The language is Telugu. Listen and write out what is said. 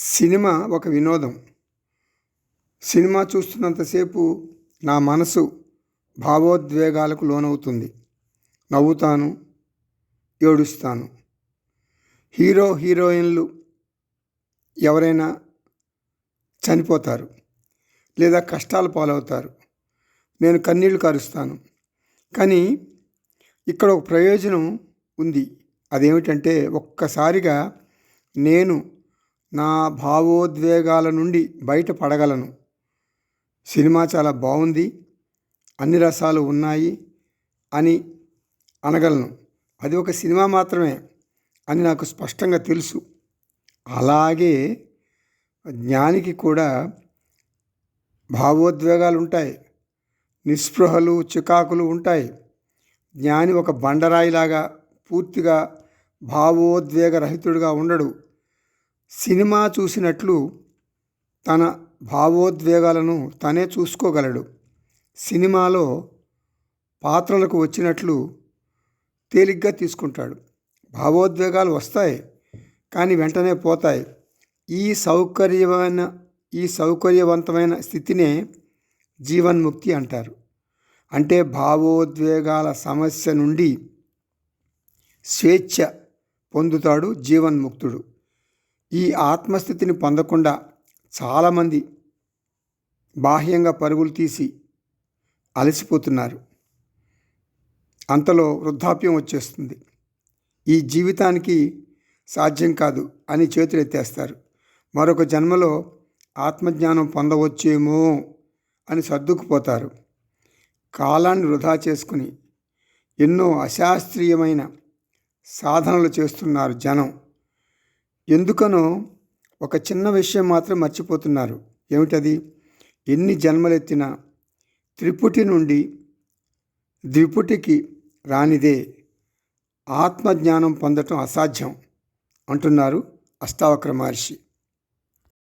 సినిమా ఒక వినోదం. సినిమా చూస్తున్నంతసేపు నా మనసు భావోద్వేగాలకు లోనవుతుంది. నవ్వుతాను ఏడుస్తాను. హీరో హీరోయిన్లు ఎవరైనా చనిపోతారు లేదా కష్టాలు పాలవుతారు. నేను కన్నీళ్ళు కారుస్తాను. కానీ ఇక్కడ ఒక ప్రయోజనం ఉంది. అదేమిటంటే ఒక్కసారిగా నేను నా భావోద్వేగాల నుండి బయటపడగలను సినిమా చాలా బాగుంది అన్ని రసాలు ఉన్నాయి అని అనగలను. అది ఒక సినిమా మాత్రమే అని నాకు స్పష్టంగా తెలుసు. అలాగే జ్ఞానికి కూడా భావోద్వేగాలు ఉంటాయి. నిస్పృహలు చికాకులు ఉంటాయి. జ్ఞాని ఒక బండరాయిలాగా పూర్తిగా భావోద్వేగరహితుడిగా ఉండడు. సినిమా చూసినట్లు తన భావోద్వేగాలను తనే చూసుకోగలడు. సినిమాలో పాత్రలకు వచ్చినట్లు తేలిగ్గా తీసుకుంటాడు. భావోద్వేగాలు వస్తాయి కానీ వెంటనే పోతాయి. ఈ సౌకర్యమైన ఈ సౌకర్యవంతమైన స్థితినే జీవన్ముక్తి అంటారు. అంటే భావోద్వేగాల సమస్య నుండి స్వేచ్ఛ పొందుతాడు జీవన్ముక్తుడు. ఈ ఆత్మస్థితిని పొందకుండా చాలామంది బాహ్యంగా పరుగులు తీసి అలసిపోతున్నారు. అంతలో వృద్ధాప్యం వచ్చేస్తుంది. ఈ జీవితానికి సాధ్యం కాదు అని చేతులు ఎత్తేస్తారు. మరొక జన్మలో ఆత్మజ్ఞానం పొందవచ్చేమో అని సర్దుకుపోతారు. కాలాన్ని వృధా చేసుకుని ఎన్నో అశాస్త్రీయమైన సాధనలు చేస్తున్నారు జనం. ఎందుకనో ఒక చిన్న విషయం మాత్రం మర్చిపోతున్నారు. ఏమిటది? ఎన్ని జన్మలెత్తినా త్రిపుటి నుండి ద్విపుటికి రానిదే. ఆత్మజ్ఞానం పొందటం అసాధ్యం అంటున్నారు అష్టావక్ర మహర్షి.